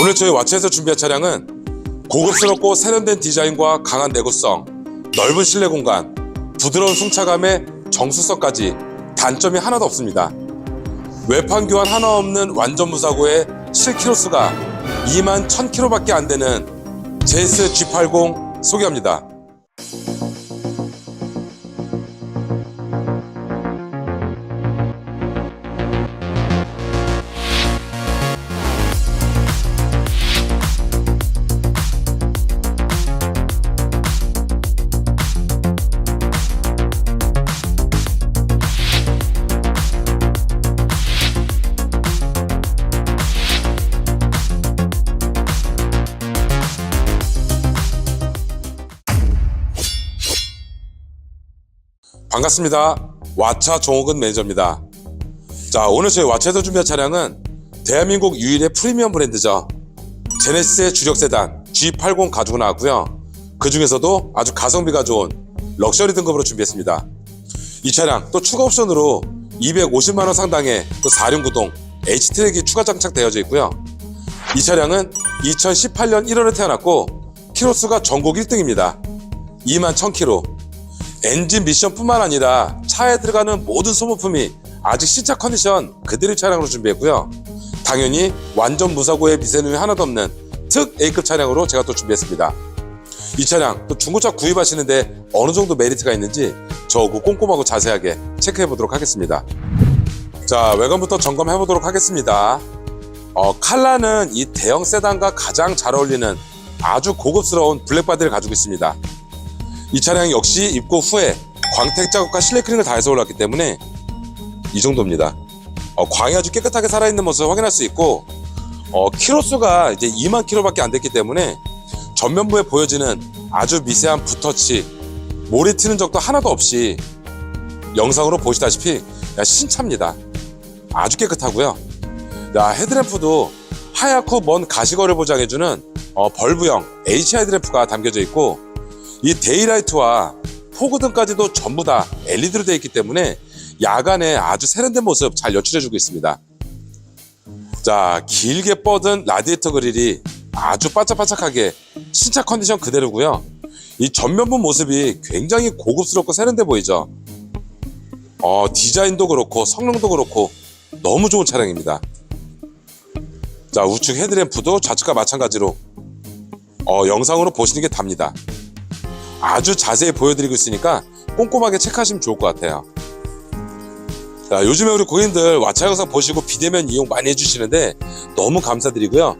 오늘 저희 와치에서 준비한 차량은 고급스럽고 세련된 디자인과 강한 내구성, 넓은 실내 공간, 부드러운 승차감의 정수성까지 단점이 하나도 없습니다. 외판 교환 하나 없는 완전 무사고의 실키로수가 2만 1000km밖에 안 되는 JS G80 소개합니다. 반갑습니다. 와차 종옥은 매니저입니다. 자, 오늘 저희 와차에서 준비한 차량은 대한민국 유일의 프리미엄 브랜드죠. 제네시스의 주력 세단 G80 가지고 나왔고요. 그 중에서도 아주 가성비가 좋은 럭셔리 등급으로 준비했습니다. 이 차량 또 추가 옵션으로 250만 원 상당의 또 4륜 구동 H트랙이 추가 장착되어져 있고요. 이 차량은 2018년 1월에 태어났고 키로수가 전국 1등입니다. 2만 1000km. 엔진 미션뿐만 아니라 차에 들어가는 모든 소모품이 아직 신차 컨디션 그대로 차량으로 준비했고요. 당연히 완전 무사고에 미세누이 하나도 없는 특 A급 차량으로 제가 또 준비했습니다. 이 차량 또 중고차 구입하시는데 어느 정도 메리트가 있는지 저그 꼼꼼하고 자세하게 체크해 보도록 하겠습니다. 자 외관부터 점검해 보도록 하겠습니다. 어, 칼라는 이 대형 세단과 가장 잘 어울리는 아주 고급스러운 블랙바디를 가지고 있습니다. 이 차량 역시 입고 후에 광택 작업과 실내 클링을 다해서 올랐기 때문에 이 정도입니다. 어, 광이 아주 깨끗하게 살아있는 모습을 확인할 수 있고 어, 키로수가 이제 2만 킬로밖에 안 됐기 때문에 전면부에 보여지는 아주 미세한 붓터치 모래 튀는 적도 하나도 없이 영상으로 보시다시피 야, 신차입니다. 아주 깨끗하고요. 야, 헤드램프도 하얗고 먼 가시거리를 보장해주는 어, 벌브형 H 헤드램프가 담겨져 있고 이 데이라이트와 포그등까지도 전부 다 LED로 되어 있기 때문에 야간에 아주 세련된 모습 잘 연출해주고 있습니다. 자, 길게 뻗은 라디에이터 그릴이 아주 바짝바짝하게 신차 컨디션 그대로고요. 이 전면부 모습이 굉장히 고급스럽고 세련돼 보이죠. 어, 디자인도 그렇고 성능도 그렇고 너무 좋은 차량입니다. 자, 우측 헤드램프도 좌측과 마찬가지로 어, 영상으로 보시는 게 답니다. 아주 자세히 보여드리고 있으니까 꼼꼼하게 체크하시면 좋을 것 같아요. 자, 요즘에 우리 고객님들 와차 영상 보시고 비대면 이용 많이 해주시는데 너무 감사드리고요.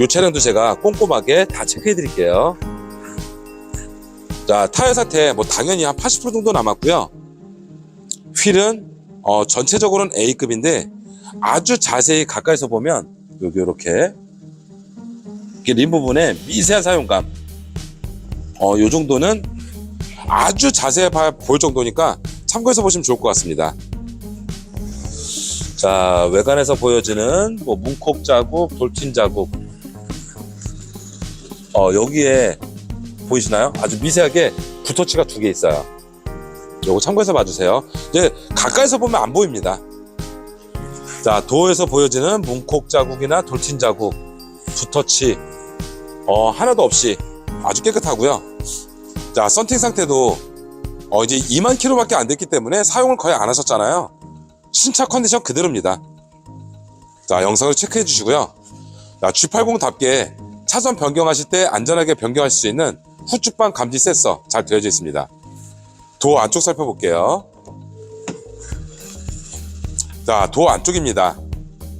이 차량도 제가 꼼꼼하게 다 체크해 드릴게요. 자, 타이어 상태 뭐 당연히 한 80% 정도 남았고요. 휠은 어, 전체적으로는 A급인데 아주 자세히 가까이서 보면 여기 이렇게 림 부분에 미세한 사용감 어, 요 정도는 아주 자세히 봐- 보일 정도니까 참고해서 보시면 좋을 것 같습니다. 자, 외관에서 보여지는 뭐 문콕 자국, 돌진 자국. 어, 여기에 보이시나요? 아주 미세하게 붓터치가 두 개 있어요. 요거 참고해서 봐주세요. 이제 가까이서 보면 안 보입니다. 자, 도어에서 보여지는 문콕 자국이나 돌진 자국, 붓터치, 어, 하나도 없이 아주 깨끗하고요. 자, 썬팅 상태도 어, 이제 2만 킬로밖에 안 됐기 때문에 사용을 거의 안 하셨잖아요. 신차 컨디션 그대로입니다. 자, 영상을 체크해 주시고요. 자, G80답게 차선 변경하실 때 안전하게 변경하실 수 있는 후측방 감지 센서 잘 되어져 있습니다. 도어 안쪽 살펴볼게요. 자, 도어 안쪽입니다.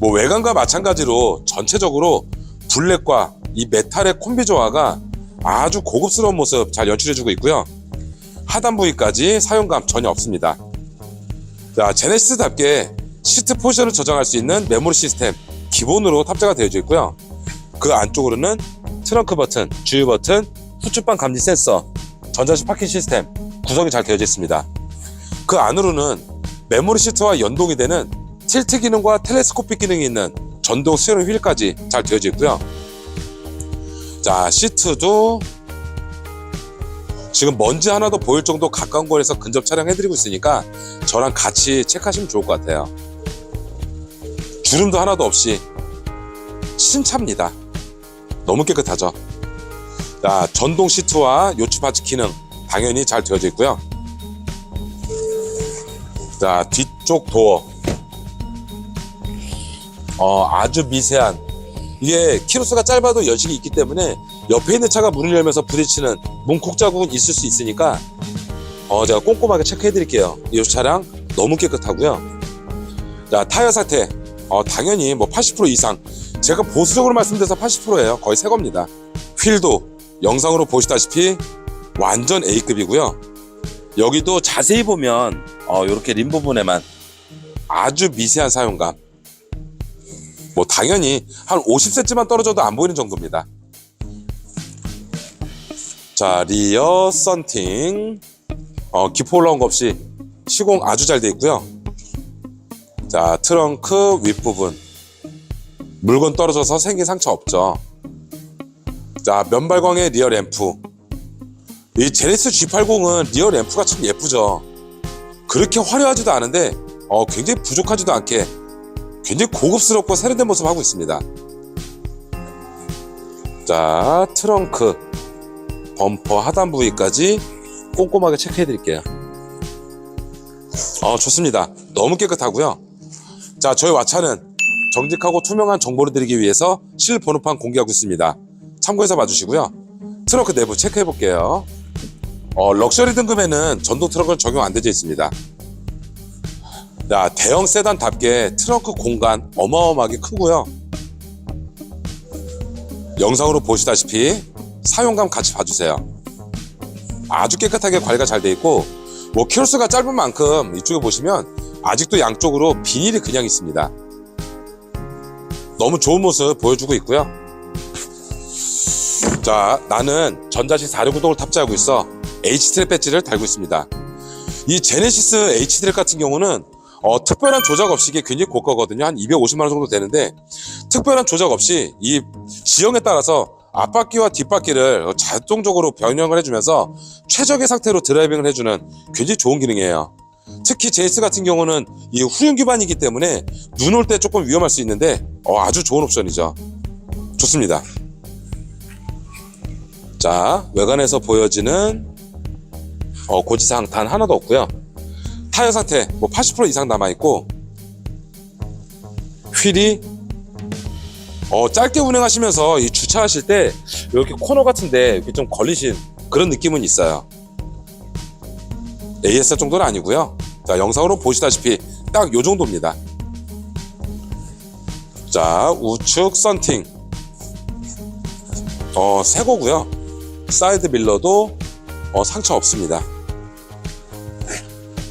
뭐 외관과 마찬가지로 전체적으로 블랙과 이 메탈의 콤비 조화가 아주 고급스러운 모습 잘 연출해주고 있고요. 하단 부위까지 사용감 전혀 없습니다. 자, 제네시스답게 시트 포지션을 조정할 수 있는 메모리 시스템 기본으로 탑재가 되어져 있고요. 그 안쪽으로는 트렁크 버튼, 주유 버튼, 후측방 감지 센서, 전자식 파킹 시스템 구성이 잘 되어져 있습니다. 그 안으로는 메모리 시트와 연동이 되는 틸트 기능과 텔레스코픽 기능이 있는 전동 스티어링 휠까지 잘 되어져 있고요. 자, 시트도 지금 먼지 하나도 보일 정도 가까운 거리에서 근접 촬영해드리고 있으니까 저랑 같이 체크하시면 좋을 것 같아요. 주름도 하나도 없이 신차입니다. 너무 깨끗하죠. 자, 전동 시트와 요추 바츠 기능 당연히 잘 되어져 있고요. 자, 뒤쪽 도어. 어, 아주 미세한. 이게 키로수가 짧아도 여직이 있기 때문에 옆에 있는 차가 문을 열면서 부딪히는 문콕 자국은 있을 수 있으니까 어, 제가 꼼꼼하게 체크해 드릴게요. 이 차량 너무 깨끗하고요. 자, 타이어 상태. 어, 당연히 뭐 80% 이상. 제가 보수적으로 말씀드려서 80%예요. 거의 새 겁니다. 휠도 영상으로 보시다시피 완전 A급이고요. 여기도 자세히 보면 어, 이렇게 림 부분에만 아주 미세한 사용감. 뭐 당연히 한 50cm만 떨어져도 안 보이는 정도입니다. 자, 리어 썬팅. 어, 기포 올라온 거 없이 시공 아주 잘 돼 있고요. 자, 트렁크 윗부분. 물건 떨어져서 생긴 상처 없죠. 자, 면발광의 리어 램프. 이 제네시스 G80은 리어 램프가 참 예쁘죠. 그렇게 화려하지도 않은데 어, 굉장히 부족하지도 않게 굉장히 고급스럽고 세련된 모습 하고 있습니다. 자, 트렁크, 범퍼 하단 부위까지 꼼꼼하게 체크해 드릴게요. 어, 좋습니다. 너무 깨끗하고요. 자, 저희 와차는 정직하고 투명한 정보를 드리기 위해서 실 번호판 공개하고 있습니다. 참고해서 봐주시고요. 트렁크 내부 체크해 볼게요. 어, 럭셔리 등급에는 전동 트렁크는 적용 안 되어 있습니다. 자, 대형 세단답게 트렁크 공간 어마어마하게 크고요. 영상으로 보시다시피 사용감 같이 봐주세요. 아주 깨끗하게 관리가 잘 돼 있고 뭐 키로수가 짧은 만큼 이쪽에 보시면 아직도 양쪽으로 비닐이 그냥 있습니다. 너무 좋은 모습 보여주고 있고요. 자, 나는 전자식 469동을 탑재하고 있어 H트랩 배지를 달고 있습니다. 이 제네시스 H트랩 같은 경우는 어, 특별한 조작 없이 이게 굉장히 고가거든요. 한 250만 원 정도 되는데 특별한 조작 없이 이 지형에 따라서 앞바퀴와 뒷바퀴를 자동적으로 변형을 해주면서 최적의 상태로 드라이빙을 해주는 굉장히 좋은 기능이에요. 특히 제이스 같은 경우는 이 후륜 기반이기 때문에 눈 올 때 조금 위험할 수 있는데 어, 아주 좋은 옵션이죠. 좋습니다. 자 외관에서 보여지는 어, 고지사항 단 하나도 없고요. 타이어 상태 뭐 80% 이상 남아 있고 휠이 어, 짧게 운행하시면서 이 주차하실 때 이렇게 코너 같은데 이렇게 좀 걸리신 그런 느낌은 있어요. AS 정도는 아니고요. 자 영상으로 보시다시피 딱 요 정도입니다. 자 우측 썬팅 어 새거고요. 사이드 밀러도 어, 상처 없습니다.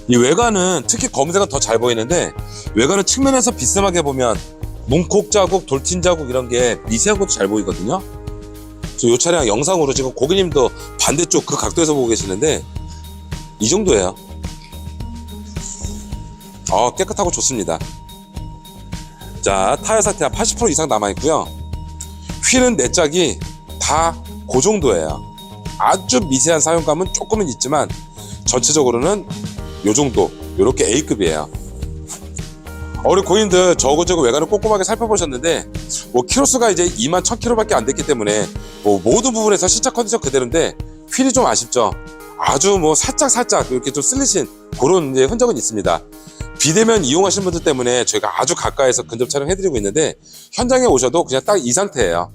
이 외관은 특히 검색은 더 잘 보이는데 외관은 측면에서 비스하게 보면 문콕 자국, 돌팀 자국 이런 게 미세한 것도 잘 보이거든요. 이 차량 영상으로 지금 고객님도 반대쪽 그 각도에서 보고 계시는데 이 정도예요. 어, 깨끗하고 좋습니다. 자, 타이어 상태 한80% 이상 남아 있고요. 휠은 네 짝이 다 그 정도예요. 아주 미세한 사용감은 조금은 있지만 전체적으로는 요 정도, 요렇게 A급이에요. 어, 우리 고객님들 저거저거 외관을 꼼꼼하게 살펴보셨는데 뭐 키로수가 이제 2만 1000km밖에 안 됐기 때문에 뭐 모든 부분에서 시차 컨디션 그대로인데 휠이 좀 아쉽죠. 아주 뭐 살짝 살짝 이렇게 좀 쓸리신 그런 이제 흔적은 있습니다. 비대면 이용하시는 분들 때문에 저희가 아주 가까이서 근접 촬영해드리고 있는데 현장에 오셔도 그냥 딱 이 상태예요.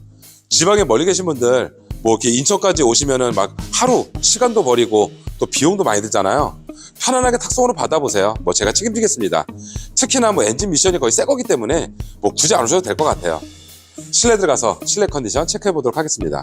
지방에 멀리 계신 분들 뭐 이렇게 인천까지 오시면은 막 하루 시간도 버리고 또 비용도 많이 들잖아요. 편안하게 탁송으로 받아보세요. 뭐 제가 책임지겠습니다. 특히나 뭐 엔진 미션이 거의 새 거기 때문에 뭐 굳이 안 오셔도 될 것 같아요. 실내 들어가서 실내 컨디션 체크해 보도록 하겠습니다.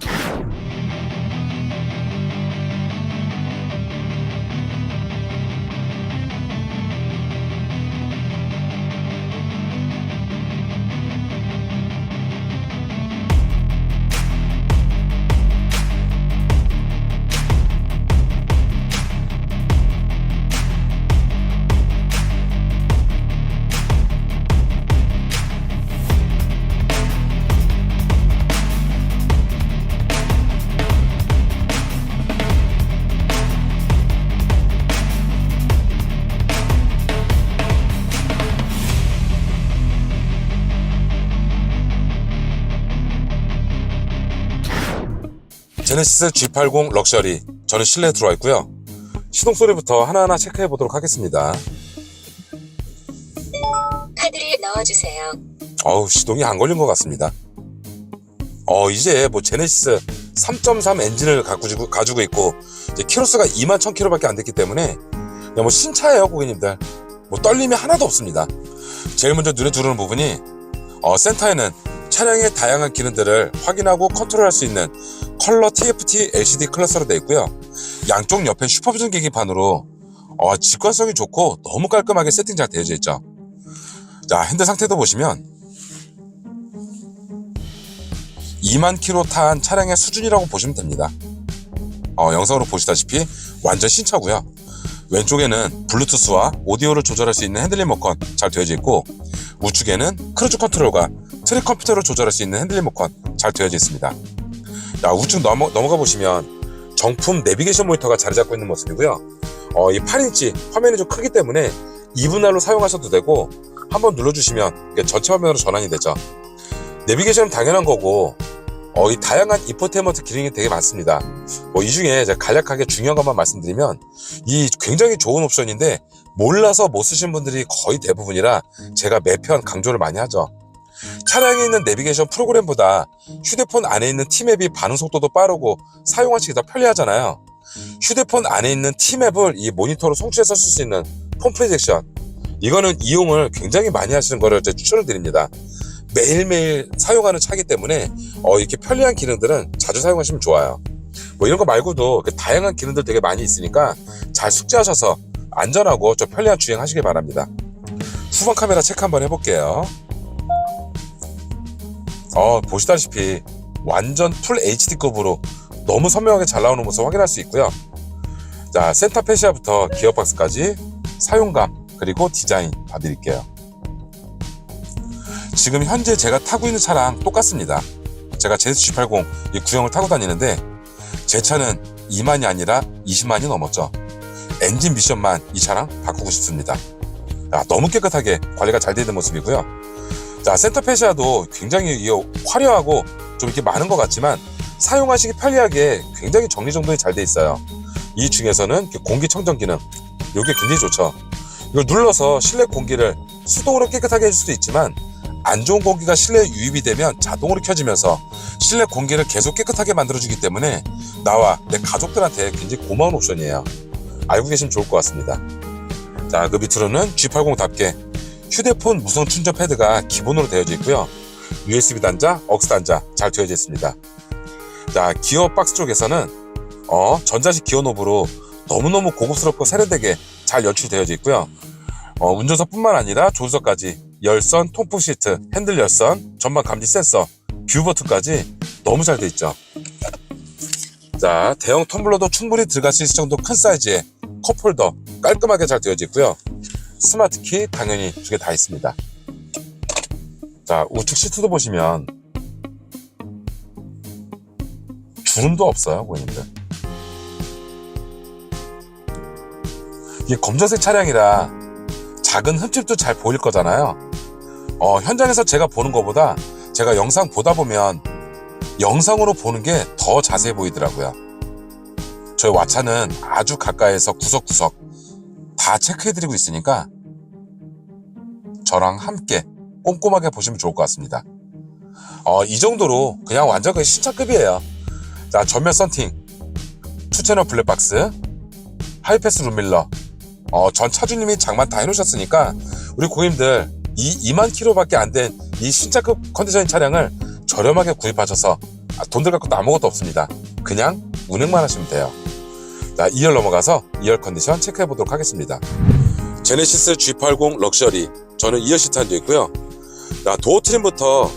제네시스 G80 럭셔리. 저는 실내에 들어와 있고요. 시동 소리부터 하나하나 체크해 보도록 하겠습니다. 카드를 넣어주세요. 어우 시동이 안 걸린 것 같습니다. 어 이제 뭐 제네시스 3.3 엔진을 가지고, 가지고 있고 키로수가 2만 1000km밖에 안 됐기 때문에 뭐 신차예요 고객님들. 뭐 떨림이 하나도 없습니다. 제일 먼저 눈에 들어오는 부분이 어, 센터에는 차량의 다양한 기능들을 확인하고 컨트롤할 수 있는 컬러 TFT LCD 클러스로 되어 있고요 양쪽 옆에 슈퍼비전 계기판으로 어, 직관성이 좋고 너무 깔끔하게 세팅 잘 되어져 있죠 자 핸들 상태도 보시면 2만 킬로 탄 차량의 수준이라고 보시면 됩니다. 어, 영상으로 보시다시피 완전 신차고요. 왼쪽에는 블루투스와 오디오를 조절할 수 있는 핸들링 모컨 잘 되어져 있고 우측에는 크루즈 컨트롤과 트랙 컴퓨터를 조절할 수 있는 핸들링 모컨 잘 되어져 있습니다. 자, 우측 넘어, 넘어가 보시면 정품 내비게이션 모니터가 자리 잡고 있는 모습이고요. 어, 이 8인치 화면이 좀 크기 때문에 2분할로 사용하셔도 되고 한번 눌러주시면 전체 화면으로 전환이 되죠. 내비게이션은 당연한 거고 어, 이 다양한 인포테인먼트 기능이 되게 많습니다. 뭐 이 중에 제가 간략하게 중요한 것만 말씀드리면 이 굉장히 좋은 옵션인데 몰라서 못 쓰신 분들이 거의 대부분이라 제가 매편 강조를 많이 하죠. 차량에 있는 내비게이션 프로그램보다 휴대폰 안에 있는 T맵이 반응 속도도 빠르고 사용하시기 더 편리하잖아요. 휴대폰 안에 있는 T맵을 이 모니터로 송출해서 쓸 수 있는 폰 프로젝션 이거는 이용을 굉장히 많이 하시는 거를 추천을 드립니다. 매일매일 사용하는 차기 때문에 어, 이렇게 편리한 기능들은 자주 사용하시면 좋아요. 뭐 이런 거 말고도 그 다양한 기능들 되게 많이 있으니까 잘 숙지하셔서 안전하고 좀 편리한 주행하시길 바랍니다. 후방 카메라 체크 한번 해볼게요. 어, 보시다시피 완전 풀 HD급으로 너무 선명하게 잘 나오는 모습 확인할 수 있고요. 자, 센터 페시아부터 기어박스까지 사용감 그리고 디자인 봐드릴게요. 지금 현재 제가 타고 있는 차랑 똑같습니다. 제가 제스 G80 이 구형을 타고 다니는데 제 차는 2만이 아니라 20만이 넘었죠. 엔진 미션만 이 차랑 바꾸고 싶습니다. 야, 너무 깨끗하게 관리가 잘 되는 모습이고요. 자, 센터 페시아도 굉장히 이 화려하고 좀 이렇게 많은 것 같지만 사용하시기 편리하게 굉장히 정리정돈이 잘 돼 있어요. 이 중에서는 공기청정 기능, 이게 굉장히 좋죠. 이걸 눌러서 실내 공기를 수동으로 깨끗하게 해줄 수도 있지만 안 좋은 공기가 실내에 유입이 되면 자동으로 켜지면서 실내 공기를 계속 깨끗하게 만들어주기 때문에 나와 내 가족들한테 굉장히 고마운 옵션이에요. 알고 계시면 좋을 것 같습니다. 자, 그 밑으로는 G80답게 휴대폰 무선 충전 패드가 기본으로 되어져 있고요. USB 단자, 억스 단자 잘 되어져 있습니다. 자, 기어 박스 쪽에서는 어, 전자식 기어 노브로 너무너무 고급스럽고 세련되게 잘 연출되어져 있고요. 어, 운전석뿐만 아니라 조수석까지 열선, 통풍 시트, 핸들 열선, 전방 감지 센서, 뷰 버튼까지 너무 잘 돼 있죠. 자, 대형 텀블러도 충분히 들어갈 수 있을 정도 큰 사이즈의 컵홀더 깔끔하게 잘 되어져 있고요. 스마트 키 당연히 두 개 다 있습니다. 자, 우측 시트도 보시면 주름도 없어요, 고객님들. 이게 검정색 차량이라 작은 흠집도 잘 보일 거잖아요. 어, 현장에서 제가 보는 것보다 제가 영상 보다 보면 영상으로 보는 게 더 자세히 보이더라고요. 저희 와차는 아주 가까이에서 구석구석 다 체크해드리고 있으니까 저랑 함께 꼼꼼하게 보시면 좋을 것 같습니다. 어, 이 정도로 그냥 완전 그 신차급이에요. 자, 전면 썬팅, 투채널 블랙박스, 하이패스 룸밀러, 어, 전 차주님이 장만 다 해놓으셨으니까 우리 고객님들 이 2만 킬로밖에 안 된 이 신차급 컨디션인 차량을 저렴하게 구입하셔서 아, 돈 들어갈 것도 아무것도 없습니다. 그냥 운행만 하시면 돼요. 자, 2열 넘어가서 2열 컨디션 체크해 보도록 하겠습니다. 제네시스 G80 럭셔리 저는 2열 시트 앉아 있고요. 자, 도어 트림부터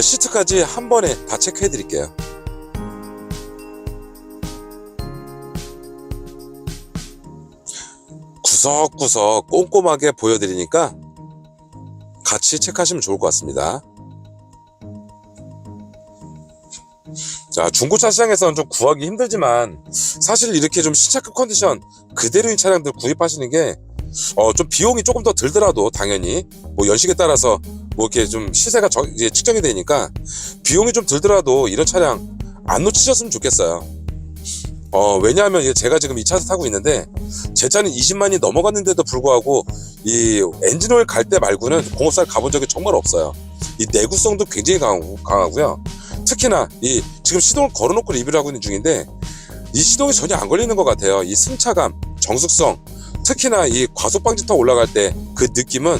시트까지 한 번에 다 체크해 드릴게요. 구석구석 꼼꼼하게 보여드리니까 같이 체크하시면 좋을 것 같습니다. 자, 중고차 시장에서는 좀 구하기 힘들지만 사실 이렇게 좀 신차급 컨디션 그대로인 차량들 구입하시는 게 어, 좀 비용이 조금 더 들더라도 당연히 뭐 연식에 따라서 뭐 이렇게 좀 시세가 정- 이제 측정이 되니까 비용이 좀 들더라도 이런 차량 안 놓치셨으면 좋겠어요. 어, 왜냐하면 제가 지금 이 차를 타고 있는데 제 차는 20만이 넘어갔는데도 불구하고 이 엔진오일 갈 때 말고는 공업사를 가본 적이 정말 없어요. 이 내구성도 굉장히 강하고, 강하고요. 특히나 이 지금 시동을 걸어놓고 리뷰를 하고 있는 중인데 이 시동이 전혀 안 걸리는 것 같아요. 이 승차감, 정숙성, 특히나 이 과속 방지 타 올라갈 때 그 느낌은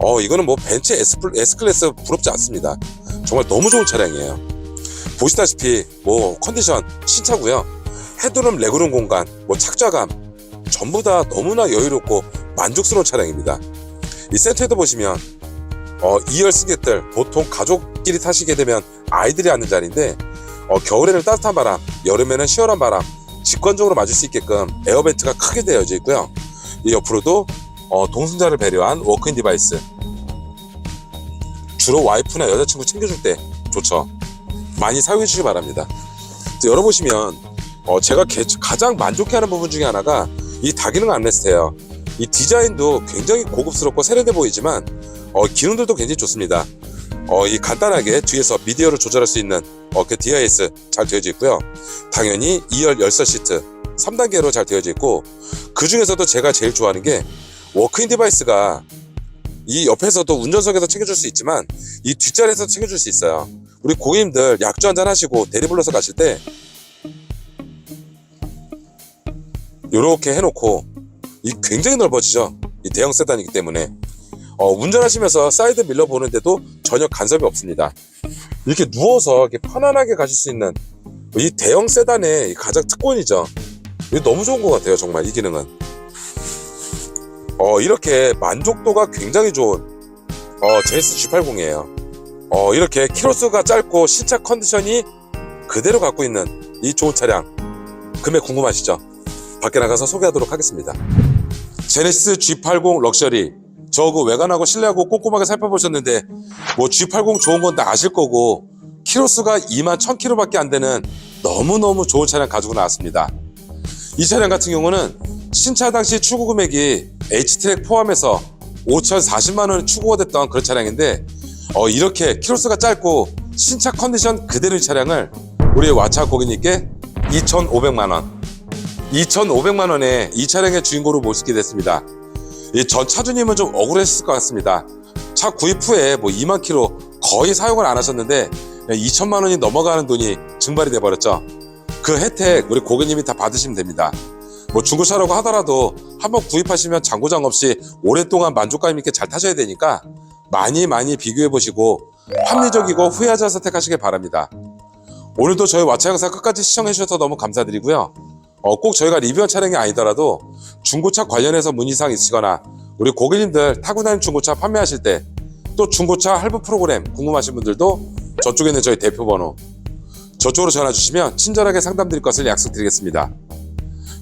어 이거는 뭐 벤츠 S, S 클래스 부럽지 않습니다. 정말 너무 좋은 차량이에요. 보시다시피 뭐 컨디션 신차고요. 헤드룸, 레그룸 공간, 뭐 착좌감 전부 다 너무나 여유롭고 만족스러운 차량입니다. 이 센터에도 보시면 어, 2열 승객들 보통 가족끼리 타시게 되면 아이들이 앉는 자리인데 어, 겨울에는 따뜻한 바람, 여름에는 시원한 바람 직관적으로 맞을 수 있게끔 에어벤트가 크게 되어져 있고요. 이 옆으로도 어, 동승자를 배려한 워크인 디바이스 주로 와이프나 여자친구 챙겨줄 때 좋죠. 많이 사용해 주시기 바랍니다. 또 열어보시면 어, 제가 개- 가장 만족해하는 부분 중에 하나가 이 다기능 암레스트예요. 이 디자인도 굉장히 고급스럽고 세련돼 보이지만 어, 기능들도 굉장히 좋습니다. 어, 이 간단하게 뒤에서 미디어를 조절할 수 있는 어, 그 DIS 잘 되어져 있고요. 당연히 2열 열선 시트 3단계로 잘 되어져 있고 그 중에서도 제가 제일 좋아하는 게 워크인 디바이스가 이 옆에서도 운전석에서 챙겨줄 수 있지만 이 뒷자리에서 챙겨줄 수 있어요. 우리 고객님들 약주 한잔 하시고 대리 불러서 가실 때 이렇게 해놓고 이 굉장히 넓어지죠. 이 대형 세단이기 때문에 어, 운전하시면서 사이드 밀러 보는데도 전혀 간섭이 없습니다. 이렇게 누워서 이렇게 편안하게 가실 수 있는 이 대형 세단의 이 가장 특권이죠. 이게 너무 좋은 것 같아요, 정말 이 기능은. 어, 이렇게 만족도가 굉장히 좋은 어, 제네시스 G80이에요. 어, 이렇게 키로수가 짧고 신차 컨디션이 그대로 갖고 있는 이 좋은 차량 금액 궁금하시죠? 밖에 나가서 소개하도록 하겠습니다. 제네시스 G80 럭셔리 저그 외관하고 실내하고 꼼꼼하게 살펴보셨는데 뭐 G80 좋은 건 다 아실 거고 키로수가 2만 1000km밖에 안 되는 너무너무 좋은 차량 가지고 나왔습니다. 이 차량 같은 경우는 신차 당시 출고 금액이 H트랙 포함해서 5,040만 원이 추구가 됐던 그런 차량인데 어, 이렇게 키로수가 짧고 신차 컨디션 그대로의 차량을 우리 와차 고객님께 2,500만 원 2,500만 원에 이 차량의 주인공으로 모시게 됐습니다. 이 전 차주님은 좀 억울했을 것 같습니다. 차 구입 후에 뭐 2만 킬로 거의 사용을 안 하셨는데 2천만 원이 넘어가는 돈이 증발이 돼 버렸죠. 그 혜택 우리 고객님이 다 받으시면 됩니다. 뭐 중고차라고 하더라도 한번 구입하시면 장고장 없이 오랫동안 만족감 있게 잘 타셔야 되니까 많이 많이 비교해 보시고 합리적이고 후회하지 않아 선택하시길 바랍니다. 오늘도 저희 와차 영상 끝까지 시청해 주셔서 너무 감사드리고요. 어, 꼭 저희가 리뷰한 차량이 아니더라도 중고차 관련해서 문의사항 있으시거나 우리 고객님들 타고 다니는 중고차 판매하실 때 또 중고차 할부 프로그램 궁금하신 분들도 저쪽에 있는 저희 대표 번호 저쪽으로 전화 주시면 친절하게 상담 드릴 것을 약속드리겠습니다.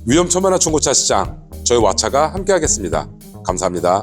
위험천만한 중고차 시장 저희 와차가 함께하겠습니다. 감사합니다.